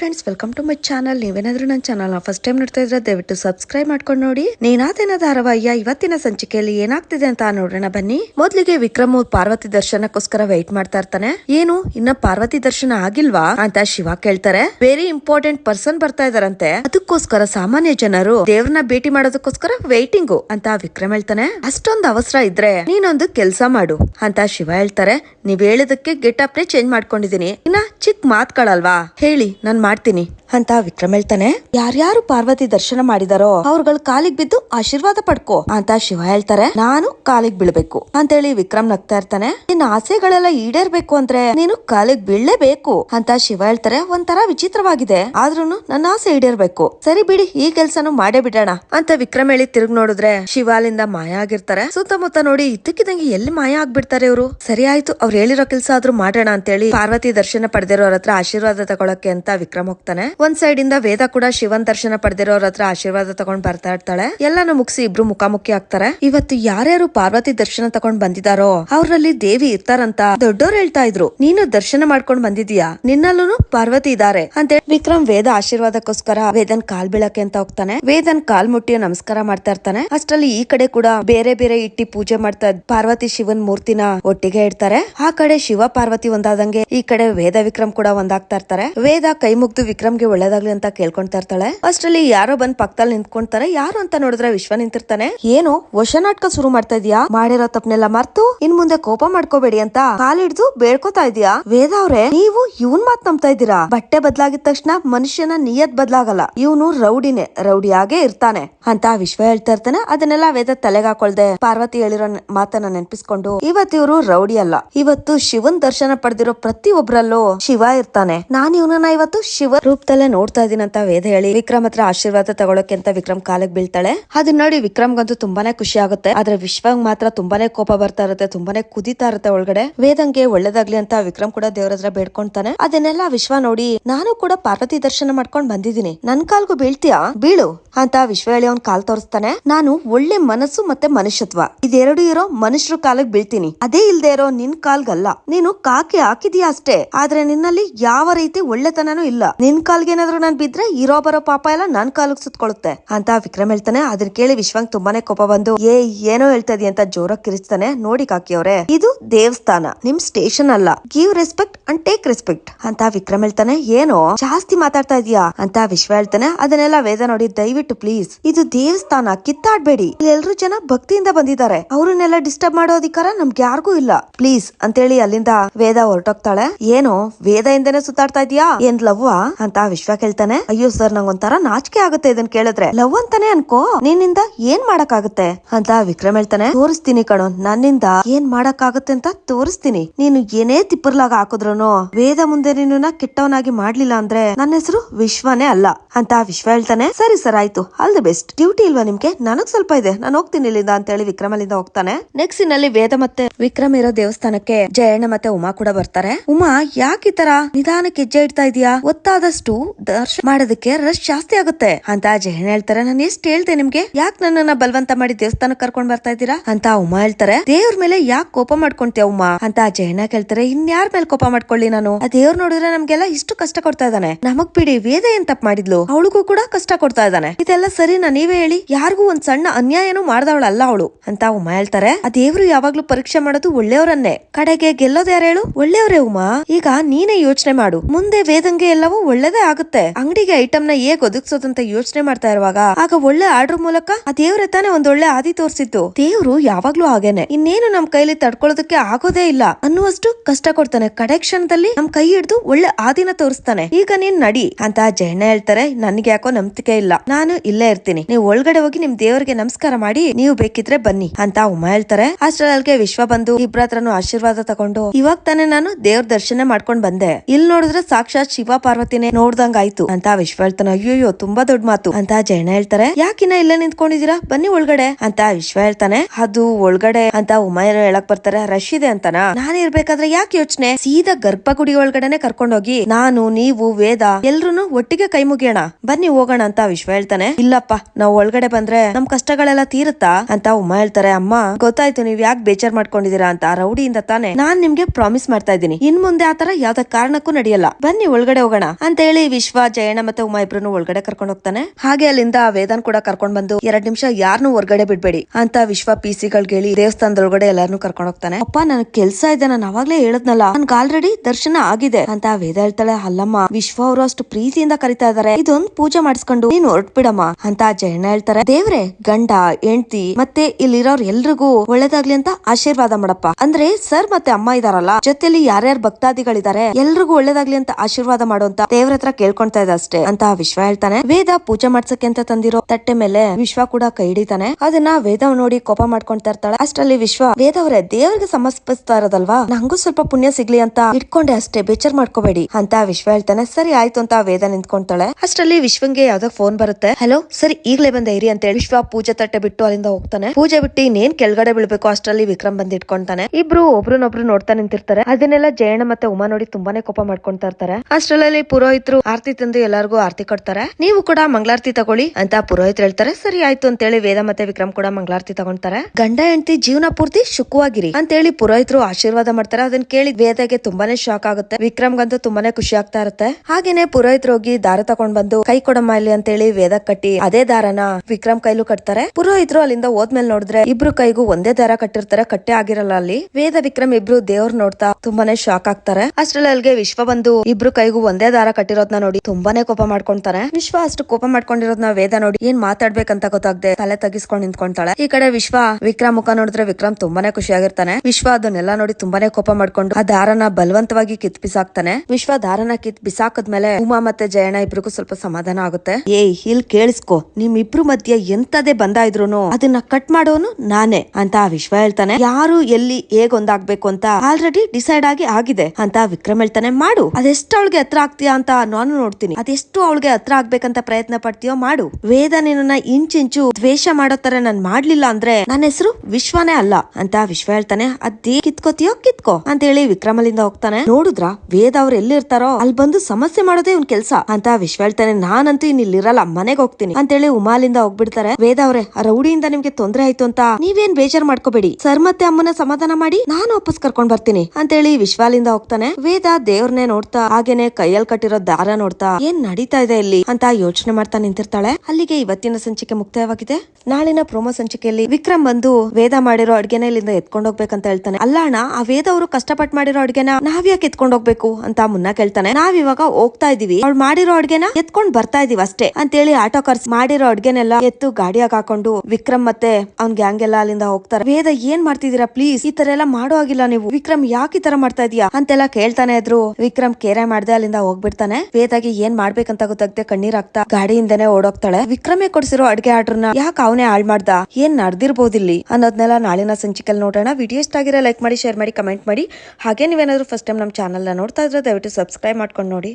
Friends welcome to my channel ನೀವೇನಾದ್ರೂ ನನ್ನ channel first time ನೋಡ್ತಾ ಇದ್ರೆ ದಯವಿಟ್ಟು ಸಬ್ಸ್ಕ್ರೈಬ್ ಮಾಡ್ಕೊಂಡು ನೋಡಿ. ನೀನಾದೇನ ಧಾರಾವಾಹಿಯ ಇವತ್ತಿನ ಸಂಚಿಕೆಯಲ್ಲಿ ಏನಾಗ್ತಿದೆ ಅಂತ ನೋಡೋಣ ಬನ್ನಿ. ಮೊದ್ಲಿಗೆ ವಿಕ್ರಮ್ ಪಾರ್ವತಿ ದರ್ಶನಕ್ಕೋಸ್ಕರ ವೆಯ್ಟ್ ಮಾಡ್ತಾ ಇರ್ತಾನೆ. ಏನು, ಇನ್ನ ಪಾರ್ವತಿ ದರ್ಶನ ಆಗಿಲ್ವಾ ಅಂತ ಶಿವ ಕೇಳ್ತಾರೆ. ವೆರಿ ಇಂಪಾರ್ಟೆಂಟ್ ಪರ್ಸನ್ ಬರ್ತಾ ಇದಾರಂತೆ. ಅದಕ್ಕೋಸ್ಕರ ಸಾಮಾನ್ಯ ಜನರು ದೇವ್ರನ್ನ ಭೇಟಿ ಮಾಡೋದಕ್ಕೋಸ್ಕರ ವೈಟಿಂಗು ಅಂತ ವಿಕ್ರಮ್ ಹೇಳ್ತಾನೆ. ಅಷ್ಟೊಂದು ಅವಸರ ಇದ್ರೆ ನೀನೊಂದು ಕೆಲ್ಸ ಮಾಡು ಅಂತ ಶಿವ ಹೇಳ್ತಾರೆ. ನೀವ್ ಹೇಳದಕ್ಕೆ ಗೆಟ್ ನೇ ಚೇಂಜ್ ಮಾಡ್ಕೊಂಡಿದೀನಿ ಇನ್ನ ಚಿಕ್ಕ ಮಾತ್ಗಳಲ್ವಾ? ಹೇಳಿ, ನಾನ್ ಮಾಡ್ತೀನಿ. ಅಂತ ವಿಕ್ರಮ್ ಹೇಳ್ತಾನೆ ಯಾರ್ಯಾರು ಪಾರ್ವತಿ ದರ್ಶನ ಮಾಡಿದಾರೋ ಅವ್ರಗಳ ಕಾಲಿಗೆ ಬಿದ್ದು ಆಶೀರ್ವಾದ ಪಡ್ಕೋ ಅಂತ ಶಿವ ಹೇಳ್ತಾರೆ. ನಾನು ಕಾಲಿಗೆ ಬೀಳ್ಬೇಕು ಅಂತ ಹೇಳಿ ವಿಕ್ರಮ್ ನಗ್ತಾ ಇರ್ತಾನೆ. ನಿನ್ನ ಆಸೆಗಳೆಲ್ಲ ಈಡೇರ್ಬೇಕು ಅಂದ್ರೆ ನೀನು ಕಾಲಿಗೆ ಬೀಳ್ಲೇಬೇಕು ಅಂತ ಶಿವ ಹೇಳ್ತಾರೆ. ಒಂಥರ ವಿಚಿತ್ರವಾಗಿದೆ. ಆದ್ರೂನು ನನ್ನ ಆಸೆ ಈಡೇರ್ಬೇಕು. ಸರಿ ಬಿಡಿ, ಈ ಕೆಲ್ಸನು ಮಾಡೇ ಬಿಡೋಣ ಅಂತ ವಿಕ್ರಮ್ ಹೇಳಿ ತಿರುಗ್ ನೋಡಿದ್ರೆ ಶಿವ ಅಲ್ಲಿಂದ ಮಾಯ ಆಗಿರ್ತಾರೆ. ಸುತ್ತಮುತ್ತ ನೋಡಿ ಇದ್ದಕ್ಕಿದಂಗೆ ಎಲ್ಲಿ ಮಾಯ ಆಗ್ಬಿಡ್ತಾರೆ ಇವರು? ಸರಿ ಆಯ್ತು, ಅವ್ರು ಹೇಳಿರೋ ಕೆಲ್ಸ ಆದ್ರೂ ಮಾಡೋಣ ಅಂತೇಳಿ ಪಾರ್ವತಿ ದರ್ಶನ ಪಡೆದಿರೋರ ಹತ್ರ ಆಶೀರ್ವಾದ ತಗೊಳಕ್ಕೆ ಅಂತ ವಿಕ್ರಮ್ ಹೋಗ್ತಾನೆ. ಒಂದ್ ಸೈಡ್ ಇಂದ ವೇದ ಕೂಡ ಶಿವನ್ ದರ್ಶನ ಪಡೆದಿರೋರ ಹತ್ರ ಆಶೀರ್ವಾದ ತಗೊಂಡ್ ಬರ್ತಾ ಇರ್ತಾಳೆ. ಎಲ್ಲಾನು ಮುಗಿಸಿ ಇಬ್ರು ಮುಖಾಮುಖಿ ಆಗ್ತಾರೆ. ಇವತ್ತು ಯಾರ್ಯಾರು ಪಾರ್ವತಿ ದರ್ಶನ ತಗೊಂಡ್ ಬಂದಿದಾರೋ, ಅವ್ರಲ್ಲಿ ದೇವಿ ಇರ್ತಾರಂತ ದೊಡ್ಡೋರ್ ಹೇಳ್ತಾ ಇದ್ರು. ನೀನು ದರ್ಶನ ಮಾಡ್ಕೊಂಡ್ ಬಂದಿದೀಯಾ? ನಿನ್ನಲ್ಲೂ ಪಾರ್ವತಿ ಇದಾರೆ ಅಂತ ವಿಕ್ರಮ್ ವೇದ ಆಶೀರ್ವಾದಕ್ಕೋಸ್ಕರ ವೇದನ್ ಕಾಲ್ ಬೀಳಕ್ಕೆ ಅಂತ ಹೋಗ್ತಾನೆ. ವೇದನ್ ಕಾಲ್ ಮುಟ್ಟಿ ನಮಸ್ಕಾರ ಮಾಡ್ತಾ ಇರ್ತಾನೆ. ಅಷ್ಟರಲ್ಲಿ ಈ ಕಡೆ ಕೂಡ ಬೇರೆ ಬೇರೆ ಇಟ್ಟಿ ಪೂಜೆ ಮಾಡ್ತಾ ಪಾರ್ವತಿ ಶಿವನ್ ಮೂರ್ತಿನ ಒಟ್ಟಿಗೆ ಇಡ್ತಾರೆ. ಆ ಕಡೆ ಶಿವ ಪಾರ್ವತಿ ಒಂದಾದಂಗೆ ಈ ಕಡೆ ವೇದ ವಿಕ್ರಮ್ ಕೂಡ ಒಂದಾಗ್ತಾ ಇರ್ತಾರೆ. ವೇದ ಕೈ ಮುಗ್ದು ವಿಕ್ರಮ್ಗೆ ಒಳ್ಳೇದಾಗ್ಲಿ ಅಂತ ಕೇಳ್ಕೊಂತಾ ಇರ್ತಾಳೆ. ಅಷ್ಟರಲ್ಲಿ ಯಾರೋ ಬಂದ್ ಪಕ್ಕದಲ್ಲಿ ನಿಂತ್ಕೊಂತಾರೆ. ಯಾರು ಅಂತ ನೋಡಿದ್ರೆ ವಿಶ್ವ ನಿಂತಿರ್ತಾನೆ. ಏನು, ವಶ ನಾಟಕ ಶುರು ಮಾಡ್ತಾ ಇದೀಯಾ? ಮಾಡಿರೋ ತಪ್ಪನೆಲ್ಲ ಮರ್ತು, ಇನ್ ಮುಂದೆ ಕೋಪ ಮಾಡ್ಕೋಬೇಡಿ ಅಂತ ಕಾಲಿಡ್ದು ಬೇಡ್ಕೋತಾ ಇದೀಯಾ? ವೇದ ಅವ್ರೆ, ನೀವು ಇವನ್ ಮಾತ್ ನಂಬ್ತಾ ಇದ್ದೀರಾ? ಬಟ್ಟೆ ಬದ್ಲಾಗಿದ ತಕ್ಷಣ ಮನುಷ್ಯನ ನಿಯತ್ ಬದ್ಲಾಗಲ್ಲ. ಇವನು ರೌಡಿನೇ, ರೌಡಿಯಾಗೆ ಇರ್ತಾನೆ. ಅಂತ ವಿಶ್ವ ಹೇಳ್ತಾ ಇರ್ತಾನೆ. ಅದನ್ನೆಲ್ಲ ವೇದ ತಲೆಗೆ ಹಾಕೊಳ್ದೆ ಪಾರ್ವತಿ ಹೇಳಿರೋ ಮಾತನ್ನ ನೆನ್ಪಿಸ್ಕೊಂಡು. ಇವತ್ ಇವರು ರೌಡಿ ಅಲ್ಲ. ಇವತ್ತು ಶಿವನ್ ದರ್ಶನ ಪಡೆದಿರೋ ಪ್ರತಿ ಒಬ್ರಲ್ಲೂ ಶಿವ ಇರ್ತಾನೆ. ನಾನ್ ಇವನನ್ನ ಇವತ್ತು ಶಿವ ರೂಪದಲ್ಲೇ ನೋಡ್ತಾ ಇದೀನಿ ಅಂತ ವೇದ ಹೇಳಿ. ವಿಕ್ರಮ್ ಹತ್ರ ಆಶೀರ್ವಾದ ತಗೊಳಕ್ಕೆ ಅಂತ ವಿಕ್ರಮ್ ಕಾಲಿಗೆ ಬೀಳ್ತಾಳೆ. ಅದನ್ನ ನೋಡಿ ವಿಕ್ರಮ್ಗಂತೂ ತುಂಬಾನೇ ಖುಷಿ ಆಗುತ್ತೆ. ಆದ್ರೆ ವಿಶ್ವಂಗ್ ಮಾತ್ರ ತುಂಬಾನೇ ಕೋಪ ಬರ್ತಾ ಇರುತ್ತೆ, ತುಂಬಾನೇ ಕುದಿತಾ ಇರುತ್ತೆ ಒಳಗಡೆ. ವೇದಂಗೆ ಒಳ್ಳೇದಾಗ್ಲಿ ಅಂತ ವಿಕ್ರಮ್ ಕೂಡ ದೇವ್ರ ಹತ್ರ ಬೇಡ್ಕೊಂತಾನೆ. ಅದನ್ನೆಲ್ಲ ವಿಶ್ವ ನೋಡಿ, ನಾನು ಕೂಡ ಪಾರ್ವತಿ ದರ್ಶನ ಮಾಡ್ಕೊಂಡ್ ಬಂದಿದ್ದೀನಿ. ನನ್ ಕಾಲ್ಗೂ ಬೀಳ್ತೀಯಾ? ಬೀಳು ಅಂತ ವಿಶ್ವ ಹೇಳಿ ಅವ್ನ್ ಕಾಲ್ ತೋರಿಸ್ತಾನೆ. ನಾನು ಒಳ್ಳೆ ಮನಸ್ಸು ಮತ್ತೆ ಮನುಷ್ಯತ್ವ. ಇದೆರಡು ಇರೋ ಮನುಷ್ಯರು ಕಾಲಕ್ ಬೀಳ್ತೀನಿ. ಅದೇ ಇಲ್ದೆ ಇರೋ ನಿನ್ ಕಾಲ್ಗಲ್ಲ. ನೀನು ಕಾಕೆ ಹಾಕಿದೀಯ ಅಷ್ಟೇ. ಆದ್ರೆ ನಿನ್ನಲ್ಲಿ ಯಾವ ರೀತಿ ಒಳ್ಳೆತನನೂ ಇಲ್ಲ. ನಿನ್ ಕಾಲ್ಗೇನಾದ್ರೂ ನಾನು ಬಿದ್ರೆ ಇರೋ ಬರೋ ಪಾಪ ಎಲ್ಲ ನನ್ ಕಾಲಿಗೆ ಸುತ್ಕೊಳ್ಳುತ್ತೆ ಅಂತ ವಿಕ್ರಮ್ ಹೇಳ್ತಾನೆ. ಅದನ್ನ ಕೇಳಿ ವಿಶ್ವಂಗ್ ತುಂಬಾನೇ ಕೋಪ ಬಂದು, ಏ, ಏನೋ ಹೇಳ್ತಾ ಇದೀಯ ಅಂತ ಜೋರಾಗಿ ಕಿರಿಸ್ತಾನೆ. ನೋಡಿ ಕಾಕಿ ಅವ್ರೆ, ಇದು ದೇವಸ್ಥಾನ. ನಿಮ್ ಸ್ಟೇಷನ್ ಅಲ್ಲ. Give respect and take respect ಅಂತ ವಿಕ್ರಮ್ ಹೇಳ್ತಾನೆ. ಏನೋ, ಜಾಸ್ತಿ ಮಾತಾಡ್ತಾ ಇದೀಯಾ? ಅಂತ ವಿಶ್ವ ಹೇಳ್ತಾನೆ. ಅದನ್ನೆಲ್ಲ ವೇದ ನೋಡಿ, ದಯವಿಟ್ಟು ಪ್ಲೀಸ್ ಇದು ದೇವಸ್ಥಾನ. ಕಿತ್ತಾಡ್ಬೇಡಿ. ಇಲ್ಲಿ ಎಲ್ರು ಜನ ಭಕ್ತಿಯಿಂದ ಬಂದಿದ್ದಾರೆ. ಅವ್ರನ್ನೆಲ್ಲ ಡಿಸ್ಟರ್ಬ್ ಮಾಡೋ ಅಧಿಕಾರ ನಮ್ಗೆ ಯಾರಿಗೂ ಇಲ್ಲ. ಪ್ಲೀಸ್ ಅಂತೇಳಿ ಅಲ್ಲಿಂದ ವೇದ ಹೊರಟೋಗ್ತಾಳೆ. ಏನು, ವೇದ ಇಂದನೇ ಸುತ್ತಾಡ್ತಾ ಇದೀಯಾ? ಏನ್ ಲವ್ವಾ? ಅಂತ ವಿಶ್ವ ಕೇಳ್ತಾನೆ ಅಯ್ಯೋ ಸರ್, ನಂಗೊಂಥರ ನಾಚಿಕೆ ಆಗುತ್ತೆ ಇದನ್ ಕೇಳಿದ್ರೆ. ಲವ್ ಅಂತಾನೆ ಅನ್ಕೋ. ನಿನ್ನಿಂದ ಏನ್ ಮಾಡಕ್ಕಾಗುತ್ತೆ? ಅಂತ ವಿಕ್ರಮ್ ಹೇಳ್ತಾನೆ. ತೋರಿಸ್ತೀನಿ ಕಣೋ, ನನ್ನಿಂದ ಏನ್ ಮಾಡಕ್ಕಾಗುತ್ತೆ ಅಂತ ತೋರಿಸ್ತೀನಿ. ನೀನು ಏನೇ ತಿಪ್ಪರ್ಲಾಗ ಹಾಕಿದ್ರು ವೇದ ಮುಂದೆ ನಿನ್ನ ಕೆಟ್ಟವನಾಗಿ ಮಾಡ್ಲಿಲ್ಲ ಅಂದ್ರೆ ನನ್ನ ಹೆಸರು ವಿಶ್ವನೇ ಅಲ್ಲ ಅಂತ ವಿಶ್ವ ಹೇಳ್ತಾನೆ. ಸರಿ ಸರ್, ಆಯ್ತು. All the best. ಡ್ಯೂಟಿ ಇಲ್ವಾ ನಿಮ್ಗೆ? ನನಗ್ ಸ್ವಲ್ಪ ಇದೆ. ನಾನು ಹೋಗ್ತೀನಿ ಇಲ್ಲಿಂದ ಅಂತ ಹೇಳಿ ವಿಕ್ರಮ್ ಅಲ್ಲಿಂದ ಹೋಗ್ತಾನೆ. ನೆಕ್ಸ್ಟ್ ಇನ್ನಲ್ಲಿ ವೇದ ಮತ್ತೆ ವಿಕ್ರಮ್ ಇರೋ ದೇವಸ್ಥಾನಕ್ಕೆ ಜಯಣ್ಣ ಮತ್ತೆ ಉಮಾ ಕೂಡ ಬರ್ತಾರೆ. ಉಮಾ ಯಾಕೆ ತರ ನಿಧಾನಕ್ಕೆ ಹೆಜ್ಜೆ ಇಡ್ತಾ ಇದೀಯಾ? ಒತ್ತಾದಷ್ಟು ದರ್ಶನ ಮಾಡೋದಕ್ಕೆ ರಶ್ ಜಾಸ್ತಿ ಆಗುತ್ತೆ. ಅಂತ ಜಯನ್ ಹೇಳ್ತಾರೆ. ನಾನು ಎಷ್ಟ್ ಹೇಳ್ತೆ ನಿಮ್ಗೆ? ಯಾಕೆ ನನ್ನನ್ನ ಬಲವಂತ ಮಾಡಿ ದೇವಸ್ಥಾನಕ್ಕೆ ಕರ್ಕೊಂಡ್ ಬರ್ತಾ ಇದ್ದೀರಾ? ಅಂತ ಉಮಾ ಹೇಳ್ತಾರೆ. ದೇವ್ರ ಮೇಲೆ ಯಾಕೆ ಕೋಪ ಮಾಡ್ಕೊಂತೀಯ ಉಮಾ? ಅಂತ ಜಯನ ಕೇಳ್ತಾರೆ. ಇನ್ಯಾರ ಮೇಲೆ ಕೋಪ ಮಾಡ್ಕೊಳ್ಳಿ ನಾನು? ಆ ದೇವ್ರ ನೋಡಿದ್ರೆ ನಮ್ಗೆಲ್ಲ ಇಷ್ಟು ಕಷ್ಟ ಕೊಡ್ತಾ ಇದ್ದಾನೆ. ನಮಗ್ ಬಿಡಿ, ವೇದ ಏನ್ ತಪ್ಪು ಮಾಡಿದ್ಲು? ಅವಳಿಗೂ ಕೂಡ ಕಷ್ಟ ಕೊಡ್ತಾ ಇದ್ದಾನೆ. ಇದೆಲ್ಲ ಸರಿ ನಾ ನೀವೇ ಹೇಳಿ? ಯಾರಿಗೂ ಒಂದ್ ಸಣ್ಣ ಅನ್ಯಾಯನೂ ಮಾಡ್ದವಳಲ್ಲ ಅವಳು. ಅಂತ ಉಮಾ ಹೇಳ್ತಾರೆ. ಆ ದೇವ್ರು ಯಾವಾಗ್ಲೂ ಪರೀಕ್ಷೆ ಮಾಡೋದು ಒಳ್ಳೆಯವರನ್ನೇ. ಕಡೆಗೆ ಗೆಲ್ಲೋದ್ಯಾರು ಹೇಳು? ಒಳ್ಳೆಯವರೇ ಉಮಾ. ಈಗ ನೀನೇ ಯೋಚನೆ ಮಾಡು. ಮುಂದೆ ವೇದಂಗೆ ಎಲ್ಲವೂ ಒಳ್ಳೇದೇ ಆಗುತ್ತೆ. ಅಂಗಡಿಗೆ ಐಟಮ್ನ ಹೇಗ್ ಒದಗಿಸೋದಂತ ಯೋಚನೆ ಮಾಡ್ತಾ ಇರುವಾಗ, ಆಗ ಒಳ್ಳೆ ಆರ್ಡರ್ ಮೂಲಕ ಆ ದೇವ್ರ ತಾನೇ ಒಂದ್ ಒಳ್ಳೆ ಆದಿ ತೋರಿಸಿತ್ತು ದೇವ್ರು ಯಾವಾಗ್ಲೂ ಹಾಗೇನೆ. ಇನ್ನೇನು ನಮ್ ಕೈಲಿ ತಡ್ಕೊಳ್ಳೋದಕ್ಕೆ ಆಗೋದೇ ಇಲ್ಲ ಅನ್ನುವಷ್ಟು ಕಷ್ಟ ಕೊಡ್ತಾನೆ ಕಡೆ ಕ್ಷಣದಲ್ಲಿ ನಮ್ ಕೈ ಹಿಡಿದು ಒಳ್ಳೆ ಆದಿನ ತೋರಿಸ್ತಾನೆ. ಈಗ ನೀನ್ ನಡಿ ಅಂತ ಜಯಣ್ಣ ಹೇಳ್ತಾರೆ. ನನ್ಗೆ ಯಾಕೋ ನಂಬಿಕೆ ಇಲ್ಲ. ನಾನು ಇಲ್ಲೇ ಇರ್ತೀನಿ. ನೀವು ಒಳಗಡೆ ಹೋಗಿ ನಿಮ್ ದೇವರಿಗೆ ನಮಸ್ಕಾರ ಮಾಡಿ ನೀವು ಬೇಕಿದ್ರೆ ಬನ್ನಿ ಅಂತ ಉಮಾ ಹೇಳ್ತಾರೆ. ಅಷ್ಟರಲ್ಗೆ ವಿಶ್ವ ಬಂದು ಇಬ್ರ ಹತ್ರನು ಆಶೀರ್ವಾದ ತಗೊಂಡು, ಇವಾಗ ತಾನೇ ನಾನು ದೇವ್ರ ದರ್ಶನ ಮಾಡ್ಕೊಂಡ್ ಬಂದೆ. ಇಲ್ಲಿ ನೋಡಿದ್ರೆ ಸಾಕ್ಷಾತ್ ಶಿವ ಪಾರ್ವತಿನೇ ನೋಡ್ದಂಗ್ ಆಯ್ತು ಅಂತ ವಿಶ್ವ ಹೇಳ್ತಾನ ಅಯ್ಯೋಯ್ಯೋ, ತುಂಬಾ ದೊಡ್ಡ ಮಾತು. ಅಂತ ಜಯಣ್ಣ ಹೇಳ್ತಾರೆ. ಯಾಕಿನ ಇಲ್ಲೇ ನಿಂತ್ಕೊಂಡಿದೀರಾ? ಬನ್ನಿ ಒಳಗಡೆ. ಅಂತ ವಿಶ್ವ ಹೇಳ್ತಾನೆ ಅದು ಒಳಗಡೆ ಅಂತ ಉಮಾ ಏನೋ ಹೇಳಕ್ ಬರ್ತಾರೆ. ರಶ್ ಇದೆ ಅಂತನ? ನಾನು ಇರ್ಬೇಕಾದ್ರೆ ಯಾಕೆ ಯೋಚನೆ? ಸೀದಾ ಗರ್ಭಗುಡಿ ಒಳಗಡೆನೆ ಕರ್ಕೊಂಡೋಗಿ, ನಾನು, ನೀವು, ವೇದ ಎಲ್ರು ಒಟ್ಟಿಗೆ ಕೈ ಮುಗಿಯೋಣ. ಬನ್ನಿ ಹೋಗೋಣ ಅಂತ ವಿಶ್ವ ಹೇಳ್ತಾನೆ ಇಲ್ಲಪ್ಪ, ನಾವ್ ಒಳಗಡೆ ಬಂದ್ರೆ ನಮ್ ಕಷ್ಟಗಳೆಲ್ಲ ತೀರುತ್ತಾ? ಅಂತ ಉಮಾ ಹೇಳ್ತಾರೆ. ಅಮ್ಮ, ಗೊತ್ತಾಯ್ತು ನೀವ್ ಯಾಕೆ ಬೇಜಾರ್ ಮಾಡ್ಕೊಂಡಿದೀರಾ ಅಂತ. ರೌಡಿಯಿಂದ ತಾನೆ. ನಾನ್ ನಿಮ್ಗೆ ಪ್ರಾಮಿಸ್ ಮಾಡ್ತಾ ಇದ್ದೀನಿ. ಇನ್ ಮುಂದೆ ಆತರ ಯಾವ್ದ ಕಾರಣಕ್ಕೂ ನಡೆಯಲ್ಲ. ಬನ್ನಿ ಒಳಗಡೆ ಹೋಗೋಣ. ಅಂತ ಹೇಳಿ ವಿಶ್ವ ಜಯಣ್ಣ ಮತ್ತೆ ಉಮಾ ಇಬ್ರು ಒಳಗಡೆ ಕರ್ಕೊಂಡು ಹೋಗ್ತಾನೆ. ಹಾಗೆ ಅಲ್ಲಿಂದ ವೇದಾನ್ ಕೂಡ ಕರ್ಕೊಂಡ್ ಬಂದು ಎರಡ್ ನಿಮಿಷ ಯಾರನ್ನೂ ಹೊರಗಡೆ ಬಿಡ್ಬೇಡಿ ಅಂತ ವಿಶ್ವ ಪಿ ಸಿಗಳಿಗೆ ಹೇಳಿ ದೇವಸ್ಥಾನದೊಳಗಡೆ ಎಲ್ಲಾರನು ಕರ್ಕೊಂಡು ಹೋಗ್ತಾನೆ. ಅಪ್ಪ, ನನಗ್ ಕೆಲ್ಸ ಇದೆ, ನಾನು ಅವಾಗ್ಲೇ ಹೇಳದ್ನಲ್ಲ, ನನ್ಗೆ ಆಲ್ರೆಡಿ ದರ್ಶನ ಆಗಿದೆ ಅಂತ ವೇದ ಹೇಳ್ತಾಳೆ. ಅಲ್ಲಮ್ಮ, ವಿಶ್ವ ಅವರು ಅಷ್ಟು ಪ್ರೀತಿಯಿಂದ ಕರಿತಾ ಇದಾರೆ, ಇದೊಂದ್ ಪೂಜೆ ಮಾಡಿಸ್ಕೊಂಡು ನೀನ್ ಹೊರಟ್ಬಿಡಮ್ಮ ಅಂತ ಜಯಣ್ಣ ಹೇಳ್ತಾರೆ. ದೇವ್ರೆ, ಗಂಡ, ಹೆಂಡತಿ ಮತ್ತೆ ಇಲ್ಲಿರೋರ್ ಎಲ್ರಿಗೂ ಒಳ್ಳೇದಾಗ್ಲಿ ಅಂತ ಆಶೀರ್ವಾದ ಮಾಡಪ್ಪ. ಅಂದ್ರೆ ಸರ್ ಮತ್ತೆ ಅಮ್ಮ ಇದಾರಲ್ಲ, ಜೊತೆಲಿ ಯಾರ್ಯಾರು ಭಕ್ತಾದಿಗಳಿದ್ದಾರೆ ಎಲ್ರಿಗೂ ಒಳ್ಳೇದಾಗ್ಲಿ ಅಂತ ಆಶೀರ್ವಾದ ಮಾಡುವಂತ ದೇವ್ರ ಹತ್ರ ಕೇಳ್ಕೊಂತಾ ಅಷ್ಟೇ ಅಂತ ವಿಶ್ವ ಹೇಳ್ತಾನೆ. ವೇದ ಪೂಜೆ ಮಾಡ್ಸಕ್ಕೆ ಅಂತ ತಂದಿರೋ ತಟ್ಟೆ ಮೇಲೆ ವಿಶ್ವ ಕೂಡ ಕೈ ಹಿಡಿತಾನೆ. ಅದನ್ನ ವೇದ ನೋಡಿ ಕೋಪ ಮಾಡ್ಕೊಂತಾ ಇರ್ತಾಳೆ. ಅಷ್ಟರಲ್ಲಿ ವಿಶ್ವ ವೇದ ಅವರೇ ದೇವರಿಗೆ ಸಮರ್ಪಿಸ್ತಾ ಇರೋದಲ್ವಾ? ನಂಗೂ ಸ್ವಲ್ಪ ಪುಣ್ಯ ಸಿಗ್ಲಿ ಅಂತ ಇಟ್ಕೊಂಡೆ ಅಷ್ಟೇ. ಬೇಜಾರ್ ಮಾಡ್ಕೋಬೇಡಿ ಅಂತ ವಿಶ್ವ ಹೇಳ್ತಾನೆ. ಸರಿ, ಆಯ್ತು ಅಂತ ವೇದ ನಿಂತ್ಕೊಂತಾಳೆ ಅಷ್ಟರಲ್ಲಿ ವಿಶ್ವಂಗೆ ಯಾವ್ದೋ ಫೋನ್ ಬರುತ್ತೆ. ಹಲೋ ಸರಿ, ಈಗ್ಲೇ ಬಂದ ಇರಿ ಅಂತ ಹೇಳಿ ವಿಶ್ವ ಪೂಜೆ ತಟ್ಟೆ ಬಿಟ್ಟು ಅಲ್ಲಿಂದ ಹೋಗ್ತಾನೆ. ಪೂಜೆ ಬಿಟ್ಟು ಇನ್ನೇನ್ ಕೆಳಗಡೆ ಬೀಳ್ಬೇಕು ಅಷ್ಟರಲ್ಲಿ ವಿಕ್ರಮ್ ಬಂದ್ ಇಟ್ಕೊಂತಾನೆ ಇಬ್ರು ಒಬ್ರನ್ನೊಬ್ರು ನೋಡ್ತಾ ನಿಂತಿರ್ತಾರೆ. ಅದನ್ನೆಲ್ಲ ಜಯಣ್ಣ ಮತ್ತೆ ಉಮಾ ನೋಡಿ ತುಂಬಾನೇ ಕೋಪ ಮಾಡ್ಕೊಂತ ಇರ್ತಾರೆ. ಅಷ್ಟರಲ್ಲಿ ಪುರೋಹಿತರು ಆರ್ತಿ ತಂದು ಎಲ್ಲರಿಗೂ ಆರತಿ ಕೊಡ್ತಾರೆ. ನೀವು ಕೂಡ ಮಂಗಳಾರತಿ ತಗೊಳ್ಳಿ ಅಂತ ಪುರೋಹಿತ್ ಹೇಳ್ತಾರೆ. ಸರಿ, ಆಯ್ತು ಅಂತೇಳಿ ವೇದ ಮತ್ತೆ ವಿಕ್ರಮ್ ಕೂಡ ಮಂಗಳಾರತಿ ತಗೊಂತಾರೆ. ಗಂಡ, ಹೆಂಡತಿ ಜೀವನ ಪೂರ್ತಿ ಶುಖ್ವಾಗಿರಿ ಅಂತ ಹೇಳಿ ಪುರೋಹಿತರು ಆಶೀರ್ವಾದ ಮಾಡ್ತಾರೆ. ಅದನ್ನ ಕೇಳಿ ವೇದಗೆ ತುಂಬಾನೇ ಶಾಕ್ ಆಗುತ್ತೆ. ವಿಕ್ರಮ್ಗಂತೂ ತುಂಬಾನೇ ಖುಷಿ ಆಗ್ತಾ ಇರುತ್ತೆ. ಹಾಗೇನೆ ಪುರೋಹಿತರು ಹೋಗಿ ದಾರ ತಗೊಂಡ್ ಬಂದು, ಕೈ ಕೊಡಮ್ಮ ಇಲ್ಲಿ ಅಂತ ಹೇಳಿ ವೇದ ಕಟ್ಟಿ ಅದೇ ದಾರನ ವಿಕ್ರಮ್ ಕೈಲೂ ಕಟ್ತಾರೆ. ಪುರೋಹಿತರು ಅಲ್ಲಿಂದ ಹೋದ್ಮೇಲೆ ನೋಡಿದ್ರೆ ಇಬ್ರು ಕೈಗೂ ಒಂದೇ ದಾರ ಕಟ್ಟಿರ್ತಾರೆ. ಕಟ್ಟೆ ಆಗಿರಲ್ಲ ಅಲ್ಲಿ. ವೇದ, ವಿಕ್ರಮ್ ಇಬ್ರು ದೇವ್ರ ನೋಡ್ತಾ ತುಂಬಾನೇ ಶಾಕ್ ಆಗ್ತಾರೆ. ಅಷ್ಟ್ರಲ್ಲಿ ಅಲ್ಲಿಗೆ ವಿಶ್ವ ಬಂದು ಇಬ್ರು ಕೈಗೂ ಒಂದೇ ದಾರ ಕಟ್ಟಿರೋದ್ನ ನೋಡಿ ತುಂಬಾನೇ ಕೋಪ ಮಾಡ್ಕೊಂತಾನೆ ವಿಶ್ವ ಅಷ್ಟು ಕೋಪ ಮಾಡ್ಕೊಂಡಿರೋದ್ನ ವೇದ ನೋಡಿ ಏನ್ ಮಾತಾಡ್ಬೇಕಂತ ಗೊತ್ತಾಗದೆ ತಲೆ ತಗಿಸ್ಕೊಂಡ್ ನಿಂತ್ಕೊಂತಾಳೆ. ಈ ಕಡೆ ವಿಶ್ವ ವಿಕ್ರಮ್ ಮುಖ ನೋಡಿದ್ರೆ ವಿಕ್ರಮ್ ತುಂಬಾನೇ ಖುಷಿಯಾಗಿರ್ತಾನೆ. ವಿಶ್ವ ಅದನ್ನೆಲ್ಲ ನೋಡಿ ತುಂಬಾನೇ ಕೋಪ ಮಾಡ್ಕೊಂಡು ಆ ದಾರನ ಬಲವಂತವಾಗಿ ಕಿತ್ ಬಿಸಾಕ್ತಾನೆ. ವಿಶ್ವ ದಾರನ ಕಿತ್ ಬಿಸಾಕದ್ಮೇಲೆ ಉಮಾ ಮತ್ತೆ ಜಯಣ್ಣ ಇಬ್ರಿಗೂ ಸ್ವಲ್ಪ ಸಮಾಧಾನ ಆಗುತ್ತೆ. ಏಯ್ ಇಲ್ ಕೇಳಿಸ್ಕೊ. ನಿಮ್ ಇಬ್ರು ಮಧ್ಯೆ ಎಂತದೇ ಬಂದ ಇದ್ರು ಅದನ್ನ ಕಟ್ ಮಾಡೋನು ನಾನೇ ಅಂತ ವಿಶ್ವ ಹೇಳ್ತಾನೆ. ಯಾರು ಎಲ್ಲಿ ಹೇಗ್ ಒಂದಾಗ್ಬೇಕು ಅಂತ ಆಲ್ರೆಡಿ ಡಿಸೈಡ್ ಆಗಿ ಆಗಿದೆ ಅಂತ ವಿಕ್ರಮ್ ಹೇಳ್ತಾನೆ. ಮಾಡು. ಅದೆಷ್ಟೊಳಗೆ ಹತ್ರ ಆಗ್ತೀಯಾ ಅಂತ ನಾನು ನೋಡ್ತೀನಿ. ಅದೆಷ್ಟು ಅವಳಿಗೆ ಹತ್ರ ಆಗ್ಬೇಕಂತ ಪ್ರಯತ್ನ ಪಡ್ತೀಯೋ ಮಾಡು. ವೇದ ನಿನ್ನ ಇಂಚಿಂಚು ದ್ವೇಷ ಮಾಡೋ ತರ ನಾನ್ ಮಾಡ್ಲಿಲ್ಲ ಅಂದ್ರೆ ನನ್ನ ಹೆಸರು ವಿಶ್ವನೇ ಅಲ್ಲ ಅಂತ ವಿಶ್ವ ಹೇಳ್ತಾನೆ. ಅದೇ ಕಿತ್ಕೋತಿಯೋ ಕಿತ್ಕೋ ಅಂತ ಹೇಳಿ ವಿಕ್ರಮಲಿಂದ ಹೋಗ್ತಾನೆ. ನೋಡುದ್ರ ವೇದ ಅವ್ರು ಎಲ್ಲಿರ್ತಾರೋ ಅಲ್ಲಿ ಬಂದು ಸಮಸ್ಯೆ ಮಾಡೋದೇ ಇವ್ನ್ ಕೆಲ್ಸ ಅಂತ ವಿಶ್ವ ಹೇಳ್ತಾನೆ. ನಾನಂತೂ ಇನ್ ಇಲ್ಲಿರಲ್ಲ ಮನೆಗೆ ಹೋಗ್ತೀನಿ ಅಂತೇಳಿ ಉಮಾಲಿಂದ ಹೋಗ್ಬಿಡ್ತಾರೆ. ವೇದ ಅವ್ರೆ ರೌಡಿಯಿಂದ ನಿಮ್ಗೆ ತೊಂದ್ರೆ ಆಯ್ತು ಅಂತ ನೀವೇನ್ ಬೇಜಾರ್ ಮಾಡ್ಕೋಬೇಡಿ. ಸರ್ ಮತ್ತೆ ಅಮ್ಮನ ಸಮಾಧಾನ ಮಾಡಿ ನಾನು ವಾಪಸ್ ಕರ್ಕೊಂಡ್ ಬರ್ತೀನಿ ಅಂತ ಹೇಳಿ ವಿಶ್ವಾಲಿಂದ ಹೋಗ್ತಾನೆ. ವೇದ ದೇವ್ರನ್ನೇ ನೋಡ್ತಾ ಹಾಗೇನೆ ಕೈಯಲ್ಲಿ ಕಟ್ಟಿರೋ ದಾರ ನೋಡ್ತಾ, ಏನ್ ನಡೀತಾ ಇದೆ ಇಲ್ಲಿ ಅಂತ ಯೋಚನೆ ಮಾಡ್ತಾ ನಿಂತಿರ್ತಾಳೆ. ಅಲ್ಲಿಗೆ ಇವತ್ತಿನ ಸಂಚಿಕೆ ಮುಕ್ತಾಯವಾಗಿದೆ. ನಾಳಿನ ಪ್ರೋಮೋ ಸಂಚಿಕೆಯಲ್ಲಿ ವಿಕ್ರಮ್ ಬಂದು ವೇದ ಮಾಡಿರೋ ಅಡ್ಗೆನ ಇಲ್ಲಿಂದ ಎತ್ಕೊಂಡ್ ಹೋಗ್ಬೇಕಂತ ಹೇಳ್ತಾನೆ. ಅಲ್ಲ ಅಣ್ಣ ಆ ವೇದ ಅವರು ಕಷ್ಟಪಟ್ಟು ಮಾಡಿರೋ ಅಡ್ಗೆನ ನಾವ್ಯಾಕೆ ಎತ್ಕೊಂಡ್ ಹೋಗ್ಬೇಕು ಅಂತ ಮುನ್ನ ಕೇಳ್ತಾನೆ. ನಾವ್ ಇವಾಗ ಹೋಗ್ತಾ ಇದೀವಿ. ಅವ್ಳು ಮಾಡಿರೋ ಅಡ್ಗೆನ ಎತ್ಕೊಂಡ್ ಬರ್ತಾ ಇದೀವಿ ಅಷ್ಟೇ ಅಂತೇಳಿ ಆಟೋ ಕರ್ಸ್ ಮಾಡಿರೋ ಅಡ್ಗೆನೆಲ್ಲ ಎತ್ತು ಗಾಡಿಯಾಗ ಹಾಕೊಂಡು ವಿಕ್ರಮ್ ಮತ್ತೆ ಅವ್ನ್ ಗ್ಯಾಂಗ್ ಎಲ್ಲ ಅಲ್ಲಿಂದ ಹೋಗ್ತಾರೆ. ವೇದ, ಏನ್ ಮಾಡ್ತಿದೀರಾ ಪ್ಲೀಸ್? ಈ ತರ ಎಲ್ಲ ಮಾಡೋ ಆಗಿಲ್ಲ ನೀವು. ವಿಕ್ರಮ್ ಯಾಕೆ ಈ ತರ ಮಾಡ್ತಾ ಇದೀಯಾ? ಅಂತೆಲ್ಲ ಕೇಳ್ತಾನೆ ಇದ್ರು. ವಿಕ್ರಮ್ ಕೇರೆ ಮಾಡ್ದೆ ಅಲ್ಲಿಂದ ಹೋಗ್ಬಿಡ್ತಾನೆ. ವೇದಾಗಿ ಏನ್ ಮಾಡ್ಬೇಕಂತ ಗೊತ್ತಾಗ್ದೆ ಕಣ್ಣೀರ್ ಆಗ್ತಾ ಗಾಡಿಯಿಂದನೇ ಓಡೋಗ್ತಾಳೆ. ವಿಕ್ರಮೆ ಕೊಡ್ಸಿರೋ ಅಡ್ಗೆ ಆರ್ಡರ್ನ ಯಾಕೆ ಅವನೇ ಹಾಳ್ ಮಾಡ್ದ? ಏನ್ ನಡೆದಿರ್ಬೋದಿಲ್ಲಿ? ಅನ್ನೋದ್ನೆಲ್ಲ ನಾಳಿನ ಸಂಚಿಕೆಲ್ ನೋಡೋಣ. ವಿಡಿಯೋ ಇಷ್ಟ ಆಗಿರೋ ಲೈಕ್ ಮಾಡಿ, ಶೇರ್ ಮಾಡಿ, ಕಮೆಂಟ್ ಮಾಡಿ. ಹಾಗೆ ನೀವೇನಾದ್ರೂ ಫಸ್ಟ್ ಟೈಮ್ ನಮ್ಮ ಚಾನಲ್ ನೋಡ್ತಾ ಇದ್ರೆ ದಯವಿಟ್ಟು ಸಬ್ಸ್ಕ್ರೈಬ್ ಮಾಡ್ಕೊಂಡು ನೋಡಿ.